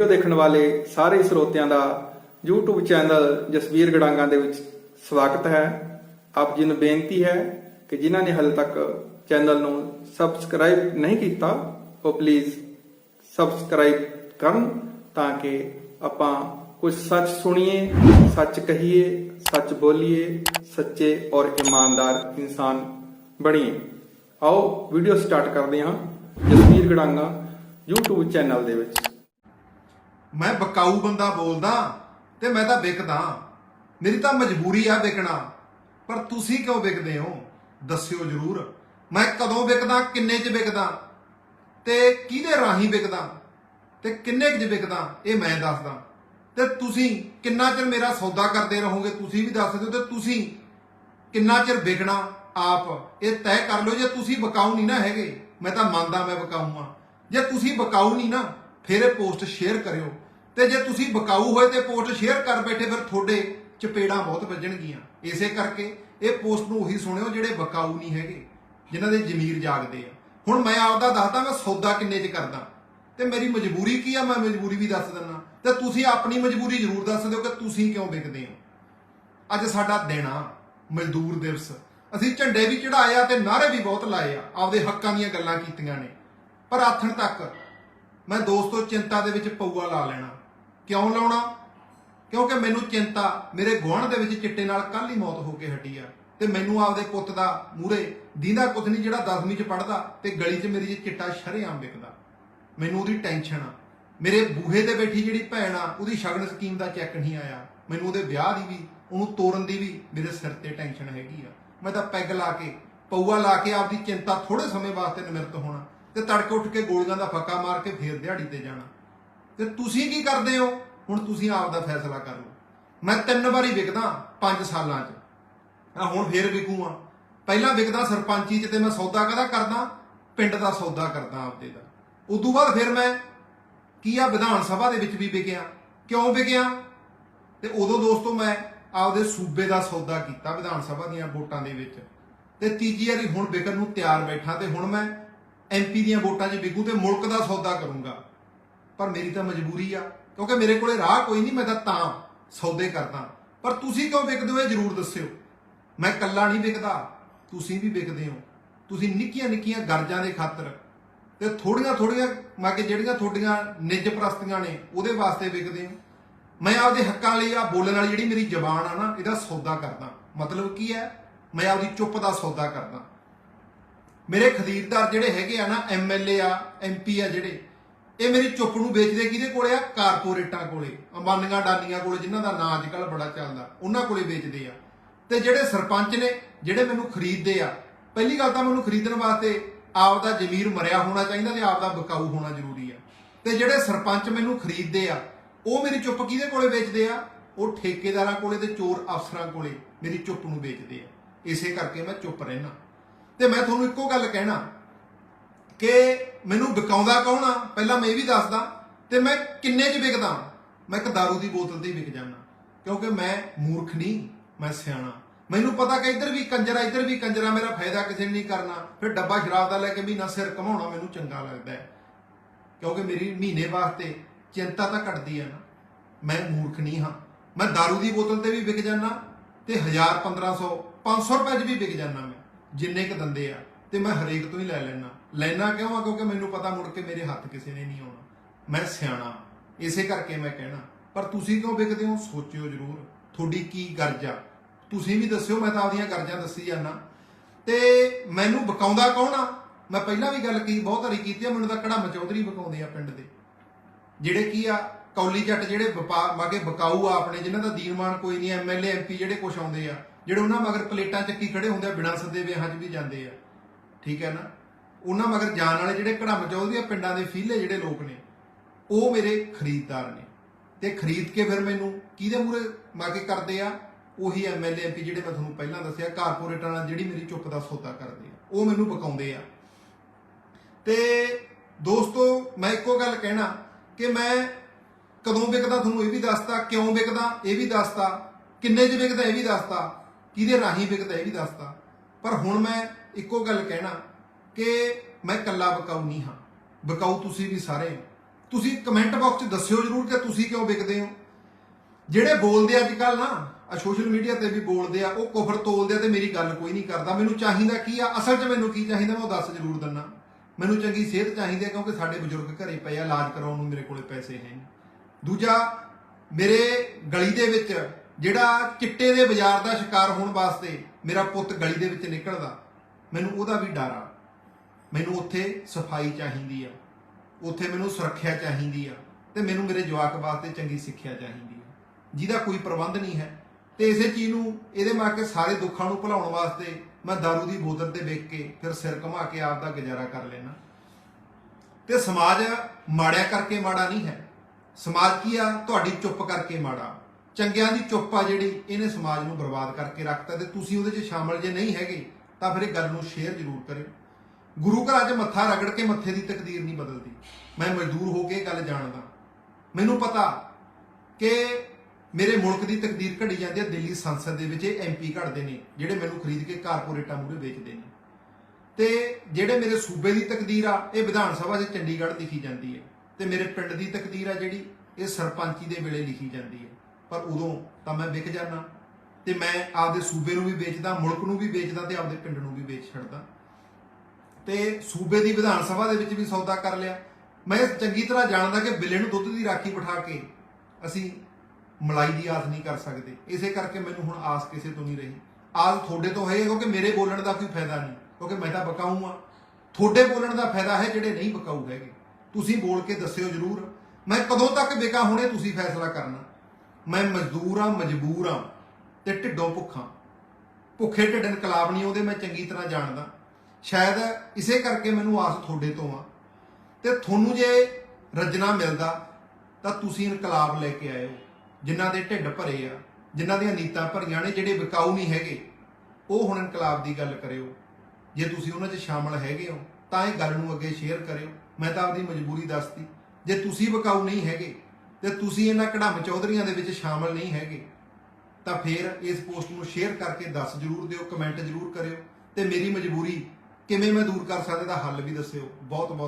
Video ਦੇਖਣ ਵਾਲੇ ਸਾਰੇ ਸਰੋਤਿਆਂ ਦਾ YouTube ਚੈਨਲ ਜਸਵੀਰ ਗੜਾਂਗਾ ਦੇ ਵਿੱਚ ਸਵਾਗਤ ਹੈ। ਆਪ ਜੀ ਨੂੰ ਬੇਨਤੀ ਹੈ ਕਿ ਜਿਨ੍ਹਾਂ ਨੇ ਹਾਲੇ ਤੱਕ ਚੈਨਲ ਨੂੰ ਸਬਸਕ੍ਰਾਈਬ ਨਹੀਂ ਕੀਤਾ, ਉਹ ਪਲੀਜ਼ ਸਬਸਕ੍ਰਾਈਬ ਕਰਨ ਤਾਂ ਕਿ ਆਪਾਂ ਕੁਝ ਸੱਚ ਸੁਣੀਏ, ਸੱਚ ਕਹੀਏ, ਸੱਚ ਬੋਲੀਏ, ਸੱਚੇ ਔਰ ਇਮਾਨਦਾਰ ਇਨਸਾਨ ਬਣੀਏ। ਆਓ ਵੀਡੀਓ ਸਟਾਰਟ ਕਰਦੇ ਹਾਂ ਜਸਵੀਰ ਗੜਾਂਗਾ YouTube ਚੈਨਲ ਦੇ ਵਿੱਚ। ਮੈਂ ਬਕਾਊ ਬੰਦਾ ਬੋਲਦਾ ਤੇ ਮੈਂ ਤਾਂ ਵਿਕਦਾ। ਮੇਰੀ ਤਾਂ ਮਜਬੂਰੀ ਆ ਵਿਕਣਾ। ਪਰ ਤੁਸੀਂ ਕਿਉਂ ਵਿਕਦੇ ਹੋ? ਦੱਸਿਓ ਜਰੂਰ। ਮੈਂ ਕਦੋਂ ਵਿਕਦਾ, ਕਿੰਨੇ 'ਚ ਵਿਕਦਾ? ਤੇ ਕਿਹਦੇ ਰਾਹੀਂ ਵਿਕਦਾ? ਤੇ ਕਿੰਨੇ 'ਚ ਵਿਕਦਾ? ਇਹ ਮੈਂ ਦੱਸਦਾ। ਤੇ ਤੁਸੀਂ ਕਿੰਨਾ ਚਿਰ ਮੇਰਾ ਸੌਦਾ ਕਰਦੇ ਰਹੋਗੇ, ਤੁਸੀਂ ਵੀ ਦੱਸ ਦਿਓ। ਤੇ ਤੁਸੀਂ ਕਿੰਨਾ ਚਿਰ ਵਿਕਣਾ? ਆਪ ਇਹ ਤੈਅ ਕਰ ਲਓ, ਜੇ ਤੁਸੀਂ ਬਕਾਊ ਨਹੀਂ ਨਾ ਹੈਗੇ, ਮੈਂ ਤਾਂ ਮੰਨਦਾ ਮੈਂ ਬਕਾਊ ਆ। ਜੇ ਤੁਸੀਂ ਬਕਾਊ ਨਹੀਂ ਨਾ ਫਿਰ ਇਹ ਪੋਸਟ ਸ਼ੇਅਰ ਕਰਿਓ। ਤੇ ਜੇ ਤੁਸੀਂ ਬਕਾਊ ਹੋਏ ਤੇ ਪੋਸਟ ਸ਼ੇਅਰ ਕਰ ਬੈਠੇ, ਫਿਰ ਤੁਹਾਡੇ ਚਪੇੜਾਂ ਬਹੁਤ ਵੱਜਣਗੀਆਂ। ਇਸੇ ਕਰਕੇ ਇਹ ਪੋਸਟ ਨੂੰ ਉਹੀ ਸੁਣਿਓ ਜਿਹੜੇ ਬਕਾਊ ਨਹੀਂ ਹੈਗੇ, ਜਿਨ੍ਹਾਂ ਦੇ ਜ਼ਮੀਰ ਜਾਗਦੇ ਆ। ਹੁਣ ਮੈਂ ਆਪਦਾ ਦੱਸਦਾ, ਮੈਂ ਸੌਦਾ ਕਿੰਨੇ 'ਚ ਕਰਦਾ। ਤੇ ਮੇਰੀ ਮਜਬੂਰੀ ਕੀ ਆ? ਮੈਂ ਮਜਬੂਰੀ ਵੀ ਦੱਸ ਦਿੰਦਾ। ਤੇ ਤੁਸੀਂ ਆਪਣੀ ਮਜਬੂਰੀ ਜ਼ਰੂਰ ਦੱਸ ਦਿਓ ਕਿ ਤੁਸੀਂ ਕਿਉਂ ਵਿਕਦੇ ਹੋ। ਅੱਜ ਸਾਡਾ ਦਿਨ ਆ, ਮਜ਼ਦੂਰ ਦਿਵਸ। ਅਸੀਂ ਝੰਡੇ ਵੀ ਚੜਾਏ ਆ ਤੇ ਨਾਰੇ ਵੀ ਬਹੁਤ ਲਾਏ ਆ। ਆਪਦੇ ਹੱਕਾਂ ਦੀਆਂ ਗੱਲਾਂ ਕੀਤੀਆਂ ਨੇ। ਪਰ ਆਥਣ ਤੱਕ ਮੈਂ ਦੋਸਤੋ, ਚਿੰਤਾ ਦੇ ਵਿੱਚ ਪਊਆ ਲਾ ਲੈਣਾ। ਕਿਉਂ ਲਾਉਣਾ? ਕਿਉਂਕਿ ਮੈਨੂੰ ਚਿੰਤਾ ਮੇਰੇ ਗੁਆਂਢ ਦੇ ਵਿੱਚ ਚਿੱਟੇ ਨਾਲ ਕੱਲ ਹੀ ਮੌਤ ਹੋ ਕੇ ਹਟੀ ਆ। ਤੇ ਮੈਨੂੰ ਆਪਦੇ ਪੁੱਤ ਦਾ ਮੂਰੇ ਦੀਦਾ ਕੁਝ ਨਹੀਂ ਜਿਹੜਾ 10ਵੀਂ ਚ ਪੜਦਾ ਤੇ ਗਲੀ 'ਚ ਮੇਰੀ ਚਿੱਟਾ ਸ਼ਰੇਆਮ ਵਿਕਦਾ। ਮੈਨੂੰ ਉਹਦੀ ਟੈਨਸ਼ਨ ਆ। ਮੇਰੇ ਬੂਹੇ ਤੇ ਬੈਠੀ ਜਿਹੜੀ ਭੈਣ ਆ, ਉਹਦੀ ਸ਼ਗਨ ਸਕੀਮ ਦਾ ਚੈੱਕ ਨਹੀਂ ਆਇਆ। ਮੈਨੂੰ ਉਹਦੇ ਵਿਆਹ ਦੀ ਵੀ, ਉਹਨੂੰ ਤੋਰਨ ਦੀ ਵੀ ਮੇਰੇ ਸਿਰ ਤੇ ਟੈਨਸ਼ਨ ਹੈਗੀ ਆ। ਮੈਂ ਤਾਂ ਪੈਗ ਲਾ ਕੇ, ਪਊਆ ਲਾ ਕੇ ਆਪਦੀ ਚਿੰਤਾ ਥੋੜੇ ਸਮੇਂ ਵਾਸਤੇ ਨਿਮਰਤ ਹੋਣਾ। ਤੇ ਤੜਕੇ ਉੱਠ ਕੇ ਗੋਲੀਆਂ ਦਾ ਫੱਕਾ ਮਾਰ ਕੇ ਫੇਰ ਦਿਹਾੜੀ ਤੇ ਜਾਣਾ। ਤੇ ਤੁਸੀਂ ਕੀ ਕਰਦੇ ਹੋ? ਹੁਣ ਤੁਸੀਂ ਆਪ ਦਾ ਫੈਸਲਾ ਕਰ ਲਓ। ਮੈਂ ਤਿੰਨ ਵਾਰੀ ਵਿਕਦਾ 5 ਸਾਲਾਂ 'ਚ। ਆ ਹੁਣ ਫੇਰ ਵਿਕੂਆ ਪਹਿਲਾਂ ਵਿਕਦਾ ਸਰਪੰਚੀ 'ਚ ਤੇ ਮੈਂ ਸੌਦਾ ਕਦਾ ਕਰਦਾ? ਪਿੰਡ ਦਾ ਸੌਦਾ ਕਰਦਾ ਆਪਦੇ ਦਾ। ਉਦੋਂ ਬਾਅਦ ਫਿਰ ਮੈਂ ਕੀ ਆ, ਵਿਧਾਨ ਸਭਾ ਦੇ ਵਿੱਚ ਵੀ ਵਿਕਿਆ। ਕਿਉਂ ਵਿਕਿਆ? ਤੇ ਉਦੋਂ ਦੋਸਤੋ ਮੈਂ ਆਪਦੇ ਸੂਬੇ ਦਾ ਸੌਦਾ ਕੀਤਾ ਵਿਧਾਨ ਸਭਾ ਦੀਆਂ ਵੋਟਾਂ ਦੇ ਵਿੱਚ। ਤੇ ਤੀਜੀ ਵਾਰੀ ਹੁਣ ਵਿਕਣ ਨੂੰ ਤਿਆਰ ਬੈਠਾ ਤੇ ਹੁਣ ਮੈਂ ਐਮਪੀ ਦੀਆਂ ਵੋਟਾਂ 'ਚ ਵਿਕੂ ਤੇ ਮੁਲਕ ਦਾ ਸੌਦਾ ਕਰੂੰਗਾ। ਪਰ ਮੇਰੀ ਤਾਂ ਮਜਬੂਰੀ ਆ, ਕਿਉਂਕਿ ਮੇਰੇ ਕੋਲੇ ਰਾਹ ਕੋਈ ਨਹੀਂ, ਮੈਂ ਤਾਂ ਤਾਂ ਸੌਦੇ ਕਰਦਾ। ਪਰ ਤੁਸੀਂ ਕਿਉਂ ਵਿਕਦੇ ਹੋ ਇਹ ਜ਼ਰੂਰ ਦੱਸਿਓ। ਮੈਂ ਕੱਲਾ ਨਹੀਂ ਵਿਕਦਾ, ਤੁਸੀਂ ਵੀ ਵਿਕਦੇ ਹੋ। ਤੁਸੀਂ ਨਿੱਕੀਆਂ ਨਿੱਕੀਆਂ ਗਰਜਾਂ ਦੇ ਖਾਤਰ ਤੇ ਥੋੜੀਆਂ ਥੋੜੀਆਂ ਮੈਂ ਕਿ ਜਿਹੜੀਆਂ ਤੁਹਾਡੀਆਂ ਨਿੱਜ ਪ੍ਰਸਤੀਆਂ ਨੇ, ਉਹਦੇ ਵਾਸਤੇ ਵਿਕਦੇ ਹੋ। ਮੈਂ ਆਪਦੇ ਹੱਕਾਂ ਲਈ ਆ ਬੋਲਣ ਵਾਲੀ ਜਿਹੜੀ ਮੇਰੀ ਜ਼ਬਾਨ ਆ ਨਾ, ਇਹਦਾ ਸੌਦਾ ਕਰਦਾ। ਮਤਲਬ ਕੀ ਹੈ? ਮੈਂ ਆਪਦੀ ਚੁੱਪ ਦਾ ਸੌਦਾ ਕਰਦਾ। ਮੇਰੇ ਖਰੀਦਦਾਰ ਜਿਹੜੇ ਹੈਗੇ ਆ ਨਾ ਐਮਐਲਏ ਆ ਐਮਪੀ ਆ ਜਿਹੜੇ, ਇਹ ਮੇਰੀ ਚੁੱਪ ਨੂੰ ਵੇਚਦੇ ਕਿਹਦੇ ਕੋਲੇ ਆ? ਕਾਰਪੋਰੇਟਾਂ ਕੋਲੇ। ਅੰਬਾਨੀਆਂ ਡਾਨੀਆਂ ਕੋਲੇ, ਜਿਨ੍ਹਾਂ ਦਾ ਨਾਂ ਅੱਜਕੱਲ ਬੜਾ ਚੱਲਦਾ, ਉਹਨਾਂ ਕੋਲੇ ਵੇਚਦੇ ਆ। ਤੇ ਜਿਹੜੇ ਸਰਪੰਚ ਨੇ, ਜਿਹੜੇ ਮੈਨੂੰ ਖਰੀਦਦੇ ਆ, ਪਹਿਲੀ ਗੱਲ ਤਾਂ ਮੈਨੂੰ ਖਰੀਦਣ ਵਾਸਤੇ ਆਪ ਦਾ ਜ਼ਮੀਰ ਮਰਿਆ ਹੋਣਾ ਚਾਹੀਦਾ ਤੇ ਆਪ ਦਾ ਬਕਾਊ ਹੋਣਾ ਜ਼ਰੂਰੀ ਆ। ਤੇ ਜਿਹੜੇ ਸਰਪੰਚ ਮੈਨੂੰ ਖਰੀਦਦੇ ਆ, ਉਹ ਮੇਰੀ ਚੁੱਪ ਕਿਹਦੇ ਕੋਲੇ ਵੇਚਦੇ ਆ? ਉਹ ਠੇਕੇਦਾਰਾਂ ਕੋਲੇ ਤੇ ਚੋਰ ਅਫਸਰਾਂ ਕੋਲੇ ਮੇਰੀ ਚੁੱਪ ਨੂੰ ਵੇਚਦੇ ਆ। ਇਸੇ ਕਰਕੇ ਮੈਂ ਚੁੱਪ ਰਹਿਣਾ ਤੇ ਮੈਂ ਤੁਹਾਨੂੰ ਇੱਕੋ ਗੱਲ ਕਹਿਣਾ ਕਿ ਮੈਨੂੰ ਵਿਕਾਉਂਦਾ ਕੌਣ ਆ ਪਹਿਲਾਂ ਮੈਂ ਇਹ ਵੀ ਦੱਸਦਾ ਤੇ ਮੈਂ ਕਿੰਨੇ 'ਚ ਵਿਕਦਾ ਮੈਂ ਇੱਕ दारू ਦੀ ਬੋਤਲ ਤੇ ਹੀ ਵਿਕ ਜਾਣਾ ਕਿਉਂਕਿ ਮੈਂ ਮੂਰਖ ਨਹੀਂ ਮੈਂ ਸਿਆਣਾ ਮੈਨੂੰ ਪਤਾ ਕਿ ਇੱਧਰ ਵੀ ਕੰਜਰਾ ਇੱਧਰ ਵੀ ਕੰਜਰਾ ਮੇਰਾ ਫਾਇਦਾ ਕਿਸੇ ਨੇ ਨਹੀਂ ਕਰਨਾ ਫਿਰ ਡੱਬਾ ਸ਼ਰਾਬ ਦਾ ਲੈ ਕੇ ਮਹੀਨਾ ਸਿਰ ਕਮਾਉਣਾ ਮੈਨੂੰ ਚੰਗਾ ਲੱਗਦਾ ਹੈ ਕਿਉਂਕਿ ਮੇਰੀ ਮਹੀਨੇ ਵਾਸਤੇ ਚਿੰਤਾ ਤਾਂ ਘਟਦੀ ਹੈ ਨਾ ਮੈਂ ਮੂਰਖ ਨਹੀਂ ਹਾਂ ਮੈਂ दारू ਦੀ ਬੋਤਲ ਤੇ ਵੀ ਵਿਕ ਜਾਣਾ ਤੇ 1000 1500 500 ਰੁਪਏ 'ਚ ਵੀ ਵਿਕ ਜਾਣਾ ਮੈਂ ਜਿੰਨੇ ਕ ਦੰਦੇ ਆ, ਤੇ ਮੈਂ ਹਰੇਕ ਤੋਂ ਹੀ ਲੈ ਲੈਣਾ ਲੈਣਾ ਕਿਉਂ ਆ? ਕਿਉਂਕਿ ਮੈਨੂੰ ਪਤਾ ਮੁੜ ਕੇ ਮੇਰੇ ਹੱਥ ਕਿਸੇ ਨੇ ਨਹੀਂ ਆਉਣਾ। ਮੈਂ ਸਿਆਣਾ ਇਸੇ ਕਰਕੇ ਮੈਂ ਕਹਿਣਾ। ਪਰ ਤੁਸੀਂ ਕਿਉਂ ਵਿਕਦੇ ਹੋ? ਸੋਚਿਓ ਜ਼ਰੂਰ। ਤੁਹਾਡੀ ਕੀ ਗਰਜ ਆ? ਤੁਸੀਂ ਵੀ ਦੱਸਿਓ, ਮੈਂ ਤਾਂ ਆਪਦੀਆਂ ਗਰਜਾਂ ਦੱਸੀ ਜਾਣਾ ਤੇ ਮੈਨੂੰ ਬਕਾਉਂਦਾ ਕੌਣ ਆ? ਮੈਂ ਪਹਿਲਾਂ ਵੀ ਗੱਲ ਕੀ ਬਹੁਤ ਹਰੀ ਕੀਤੀ ਆ। ਮੈਨੂੰ ਤਾਂ ਕੜਮ ਚੌਧਰੀ ਬਕਾਉਂਦੇ ਆ ਪਿੰਡ ਦੇ। ਜਿਹੜੇ ਕੀ ਆ, ਕੌਲੀ ਜੱਟ ਜਿਹੜੇ ਵਪਾਰ ਮਾਗੇ ਬਕਾਊ ਆ ਆਪਣੇ, ਜਿਨ੍ਹਾਂ ਦਾ ਦੀਨਮਾਨ ਕੋਈ ਨਹੀਂ ਐਮਐਲਏ ਐਮਪੀ ਜਿਹੜੇ ਕੁਛ ਆਉਂਦੇ ਆ। ਜਿਹੜੇ ਉਹਨਾਂ ਮਗਰ ਪਲੇਟਾਂ ਚੱਕੀ ਖੜੇ ਹੁੰਦੇ ਆ, ਬਿਨਾਂ ਸੱਦੇ ਵਿਆਹਾਂ 'ਚ ਵੀ ਜਾਂਦੇ ਆ। ਠੀਕ ਹੈ ਨਾ? ਉਹਨਾਂ ਮਗਰ ਜਾਣ ਵਾਲੇ ਜਿਹੜੇ ਕੜਮ ਚੌਧਰੀ ਆ, ਪਿੰਡਾਂ ਦੇ ਫੀਲੇ ਜਿਹੜੇ ਲੋਕ ਨੇ, ਉਹ ਮੇਰੇ ਖਰੀਦਦਾਰ ਨੇ। ਤੇ ਖਰੀਦ ਕੇ ਫਿਰ ਮੈਨੂੰ ਕਿਹਦੇ ਮੂਰੇ ਮਾਗੇ ਕਰਦੇ ਆ? ਉਹੀ ਐਮਐਲਏ ਐਮਪੀ ਜਿਹੜੇ ਮੈਂ ਤੁਹਾਨੂੰ ਪਹਿਲਾਂ ਦੱਸਿਆ ਕਾਰਪੋਰੇਟਰਾਂ ਨਾਲ ਜਿਹੜੀ ਮੇਰੀ ਚੁੱਪ ਦਾ ਸੌਦਾ ਕਰਦੇ ਆ। ਉਹ ਮੈਨੂੰ ਬਕਾਉਂਦੇ ਆ। ਤੇ ਦੋਸਤੋ, ਮੈਂ ਇੱਕੋ ਗੱਲ ਕਹਿਣਾ ਕਿ ਮੈਂ ਕਦੋਂ ਵਿਕਦਾ, ਤੁਹਾਨੂੰ ਇਹ ਵੀ ਦੱਸਤਾ, ਕਿਉਂ ਵਿਕਦਾ, ਇਹ ਵੀ ਦੱਸਤਾ, ਕਿੰਨੇ 'ਚ ਵਿਕਦਾ, ਇਹ ਵੀ ਦੱਸਤਾ। ਕਿਹਦੇ ਰਾਹੀਂ ਵਿਕਦਾ ਇਹ ਵੀ ਦੱਸਦਾ। ਪਰ ਹੁਣ ਮੈਂ ਇੱਕੋ ਗੱਲ ਕਹਿਣਾ ਕਿ ਮੈਂ ਕੱਲਾ ਬਕਾਊ ਨਹੀਂ ਹਾਂ। ਬਕਾਊ ਤੁਸੀਂ ਵੀ ਸਾਰੇ। ਤੁਸੀਂ ਕਮੈਂਟ ਬਾਕਸ 'ਚ ਦੱਸਿਓ ਜਰੂਰ ਕਿ ਤੁਸੀਂ ਕਿਉਂ ਵਿਕਦੇ ਹੋ। ਜਿਹੜੇ ਬੋਲਦੇ ਅੱਜ ਕੱਲ ਨਾ ਆ ਸੋਸ਼ਲ ਮੀਡੀਆ ਤੇ ਵੀ ਬੋਲਦੇ ਆ, ਉਹ ਕੁਫਰ ਤੋਲਦੇ ਆ ਤੇ ਮੇਰੀ ਗੱਲ ਕੋਈ ਨਹੀਂ ਕਰਦਾ। ਮੈਨੂੰ ਚਾਹੀਦਾ ਕੀ ਆ? ਅਸਲ 'ਚ ਮੈਨੂੰ ਕੀ ਚਾਹੀਦਾ ਮੈਂ ਉਹ ਦੱਸ ਜ਼ਰੂਰ ਦਿੰਨਾ ਮੈਨੂੰ ਚੰਗੀ ਸਿਹਤ ਚਾਹੀਦੀ ਹੈ ਕਿਉਂਕਿ ਸਾਡੇ ਬਜ਼ੁਰਗ ਘਰੇ ਪਏ ਆ, ਇਲਾਜ ਕਰਾਉਣ ਨੂੰ ਮੇਰੇ ਕੋਲੇ ਪੈਸੇ ਹੈ ਨਹੀਂ। ਦੂਜਾ, ਮੇਰੇ ਗਲੀ ਦੇ ਵਿੱਚ ਜਿਹੜਾ ਚਿੱਟੇ ਦੇ ਬਾਜ਼ਾਰ ਦਾ ਸ਼ਿਕਾਰ ਹੋਣ ਵਾਸਤੇ ਮੇਰਾ ਪੁੱਤ ਗਲੀ ਦੇ ਵਿੱਚ ਨਿਕਲਦਾ, ਮੈਨੂੰ ਉਹਦਾ ਵੀ ਡਰ ਆ। ਮੈਨੂੰ ਉੱਥੇ ਸਫ਼ਾਈ ਚਾਹੀਦੀ ਆ। ਉੱਥੇ ਮੈਨੂੰ ਸੁਰੱਖਿਆ ਚਾਹੀਦੀ ਆ ਤੇ ਮੈਨੂੰ ਮੇਰੇ ਜਵਾਕ ਵਾਸਤੇ ਚੰਗੀ ਸਿੱਖਿਆ ਚਾਹੀਦੀ ਆ। ਜਿਹਦਾ ਕੋਈ ਪ੍ਰਬੰਧ ਨਹੀਂ ਹੈ। ਤੇ ਇਸੇ ਚੀਜ਼ ਨੂੰ ਇਹਦੇ ਮਾਰ ਕੇ ਸਾਰੇ ਦੁੱਖਾਂ ਨੂੰ ਭੁਲਾਉਣ ਵਾਸਤੇ ਮੈਂ दारू ਦੀ ਬੋਤਲ ਤੇ ਵੇਖ ਕੇ ਫਿਰ ਸਿਰ ਘੁਮਾ ਕੇ ਆਪ ਦਾ ਗੁਜ਼ਾਰਾ ਕਰ ਲੈਣਾ ਤੇ ਸਮਾਜ ਮਾੜਿਆ ਕਰਕੇ ਮਾੜਾ ਨਹੀਂ ਹੈ। ਸਮਾਜ ਕੀ ਆ? ਤੁਹਾਡੀ ਚੁੱਪ ਕਰਕੇ ਮਾੜਾ। ਚੰਗਿਆਂ ਦੀ ਚੁੱਪ ਆ ਜਿਹੜੀ, ਇਹਨੇ ਸਮਾਜ ਨੂੰ ਬਰਬਾਦ ਕਰਕੇ ਰੱਖਤਾ ਤੇ ਤੁਸੀਂ ਉਹਦੇ 'ਚ ਸ਼ਾਮਲ ਜੇ ਨਹੀਂ ਹੈਗੇ, ਤਾਂ ਫਿਰ ਇਹ ਗੱਲ ਨੂੰ ਸ਼ੇਅਰ ਜ਼ਰੂਰ ਕਰਿਓ। ਗੁਰੂ ਘਰ 'ਚ ਮੱਥਾ ਰਗੜ ਕੇ ਮੱਥੇ ਦੀ ਤਕਦੀਰ ਨਹੀਂ ਬਦਲਦੀ। ਮੈਂ ਮਜ਼ਦੂਰ ਹੋ ਕੇ ਇਹ ਗੱਲ ਜਾਣਦਾ। ਮੈਨੂੰ ਪਤਾ ਕਿ ਮੇਰੇ ਮੁਲਕ ਦੀ ਤਕਦੀਰ ਘੜੀ ਜਾਂਦੀ ਹੈ, ਦਿੱਲੀ ਸੰਸਦ ਦੇ ਵਿੱਚ ਇਹ ਐਮਪੀ ਘੜਦੇ ਨੇ, ਜਿਹੜੇ ਮੈਨੂੰ ਖਰੀਦ ਕੇ ਕਾਰਪੋਰੇਟਾਂ ਮੂਹਰੇ ਵੇਚਦੇ ਨੇ। ਤੇ ਜਿਹੜੇ ਮੇਰੇ ਸੂਬੇ ਦੀ ਤਕਦੀਰ ਆ, ਇਹ ਵਿਧਾਨ ਸਭਾ 'ਚ ਚੰਡੀਗੜ੍ਹ ਲਿਖੀ ਜਾਂਦੀ ਹੈ। ਤੇ ਮੇਰੇ ਪਿੰਡ ਦੀ ਤਕਦੀਰ ਆ ਜਿਹੜੀ, ਇਹ ਸਰਪੰਚੀ ਦੇ ਵੇਲੇ ਲਿਖੀ ਜਾਂਦੀ ਹੈ। ਪਰ ਉਦੋਂ ਤਾਂ ਮੈਂ ਵਿਕ ਜਾਣਾ ਤੇ ਮੈਂ ਆਪਦੇ ਸੂਬੇ ਨੂੰ ਵੀ ਵੇਚਦਾ, ਮੁਲਕ ਨੂੰ ਵੀ ਵੇਚਦਾ ਤੇ ਆਪਦੇ ਪਿੰਡ ਨੂੰ ਵੀ ਵੇਚ ਛੱਡਦਾ। ਤੇ ਸੂਬੇ ਦੀ ਵਿਧਾਨ ਸਭਾ ਦੇ ਵਿੱਚ ਵੀ ਸੌਦਾ ਕਰ ਲਿਆ। ਮੈਂ ਚੰਗੀ ਤਰ੍ਹਾਂ ਜਾਣਦਾ ਕਿ ਬਿੱਲੇ ਨੂੰ ਦੁੱਧ ਦੀ ਰਾਖੀ ਬਿਠਾ ਕੇ ਅਸੀਂ ਮਲਾਈ ਦੀ ਆਸ ਨਹੀਂ ਕਰ ਸਕਦੇ। ਇਸੇ ਕਰਕੇ ਮੈਨੂੰ ਹੁਣ ਆਸ ਕਿਸੇ ਤੋਂ ਨਹੀਂ ਰਹੀ। ਆਸ ਤੁਹਾਡੇ ਤੋਂ ਹੈ ਕਿਉਂਕਿ ਮੇਰੇ ਬੋਲਣ ਦਾ ਕੋਈ ਫਾਇਦਾ ਨਹੀਂ, ਕਿਉਂਕਿ ਮੈਂ ਤਾਂ ਬਕਾਊ ਆ ਤੁਹਾਡੇ ਬੋਲਣ ਦਾ ਫਾਇਦਾ ਹੈ ਜਿਹੜੇ ਨਹੀਂ ਬਕਾਊ ਹੈਗੇ। ਤੁਸੀਂ ਬੋਲ ਕੇ ਦੱਸਿਓ ਜਰੂਰ। ਮੈਂ ਕਦੋਂ ਤੱਕ ਵਿਕਾ ਹੁਣੇ, ਤੁਸੀਂ ਫੈਸਲਾ ਕਰਨਾ। ਮੈਂ ਮਜ਼ਦੂਰ ਆ ਮਜਬੂਰ ਆ ਤੇ ਢਿੱਡੋਂ ਭੁੱਖਾਂ। ਭੁੱਖੇ ਢਿੱਡ ਇਨਕਲਾਬ ਨਹੀਂ ਉਹਦੇ ਮੈਂ ਚੰਗੀ ਤਰ੍ਹਾਂ ਜਾਣਦਾ। ਸ਼ਾਇਦ ਇਸੇ ਕਰਕੇ ਮੈਨੂੰ ਆਸ ਤੁਹਾਡੇ ਤੋਂ ਆ। ਤੇ ਤੁਹਾਨੂੰ ਜੇ ਰੱਜਣਾ ਮਿਲਦਾ, ਤਾਂ ਤੁਸੀਂ ਇਨਕਲਾਬ ਲੈ ਕੇ ਆਇਓ, ਜਿਨ੍ਹਾਂ ਦੇ ਢਿੱਡ ਭਰੇ ਆ, ਜਿਨ੍ਹਾਂ ਦੀਆਂ ਨੀਤਾਂ ਭਰੀਆਂ ਨੇ, ਜਿਹੜੇ ਵਿਕਾਊ ਨਹੀਂ ਹੈਗੇ। ਉਹ ਹੁਣ ਇਨਕਲਾਬ ਦੀ ਗੱਲ ਕਰਿਓ। ਜੇ ਤੁਸੀਂ ਉਹਨਾਂ 'ਚ ਸ਼ਾਮਲ ਹੈਗੇ ਹੋ, ਤਾਂ ਇਹ ਗੱਲ ਨੂੰ ਅੱਗੇ ਸ਼ੇਅਰ ਕਰਿਓ। ਮੈਂ ਤਾਂ ਆਪਦੀ ਮਜਬੂਰੀ ਦੱਸਤੀ। ਜੇ ਤੁਸੀਂ ਵਿਕਾਊ ਨਹੀਂ ਹੈਗੇ ਤੇ ਤੁਸੀਂ ਇਹਨਾਂ ਕਢਮ ਚੌਧਰੀਆਂ ਦੇ ਵਿੱਚ ਸ਼ਾਮਲ ਨਹੀਂ ਹੈਗੇ, ਤਾਂ ਫਿਰ ਇਸ ਪੋਸਟ ਨੂੰ ਸ਼ੇਅਰ ਕਰਕੇ ਦੱਸ ਜਰੂਰ ਦਿਓ, ਕਮੈਂਟ ਜਰੂਰ ਕਰਿਓ ਤੇ ਮੇਰੀ ਮਜਬੂਰੀ ਕਿਵੇਂ ਮੈਂ ਦੂਰ ਕਰ ਸਕਦਾ ਦਾ ਹੱਲ ਵੀ ਦੱਸਿਓ। ਬਹੁਤ ਬਹੁਤ